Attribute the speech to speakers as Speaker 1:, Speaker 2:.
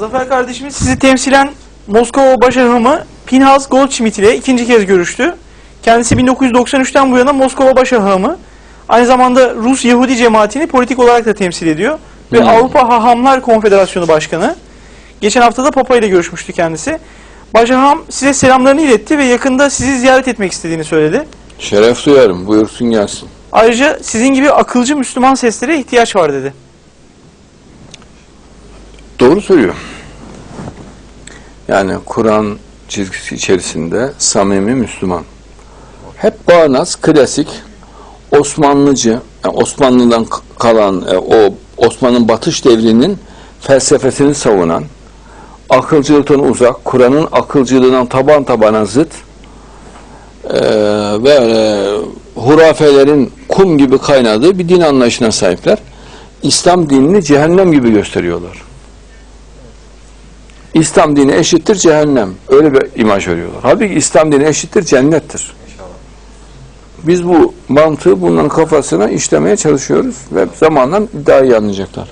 Speaker 1: Zafer kardeşimiz sizi temsilen Moskova Başahımı Pinhas Goldschmidt ile ikinci kez görüştü. Kendisi 1993'ten bu yana Moskova Başahımı. Aynı zamanda Rus Yahudi cemaatini politik olarak da temsil ediyor. Ve
Speaker 2: Hmm.
Speaker 1: Avrupa Hahamlar Konfederasyonu Başkanı. Geçen hafta da Papa ile görüşmüştü kendisi. Başaham size selamlarını iletti ve yakında sizi ziyaret etmek istediğini söyledi.
Speaker 2: Şeref duyarım. Buyursun gelsin.
Speaker 1: Ayrıca sizin gibi akılcı Müslüman seslere ihtiyaç var dedi.
Speaker 2: Doğru söylüyor. Yani Kur'an çizgisi içerisinde samimi Müslüman. Hep bağnaz, klasik, Osmanlıcı, yani Osmanlı'dan kalan e, o Osman'ın batış devrinin felsefesini savunan, akılcılıktan uzak, Kur'an'ın akılcılığından taban tabana zıt e, ve e, hurafelerin kum gibi kaynadığı bir din anlayışına sahipler. İslam dinini cehennem gibi gösteriyorlar. İslam dini eşittir cehennem. Öyle bir imaj veriyorlar. Halbuki İslam dini eşittir cennettir. Biz bu mantığı bunların kafasına işlemeye çalışıyoruz ve zamanla iddiayı anlayacaklar.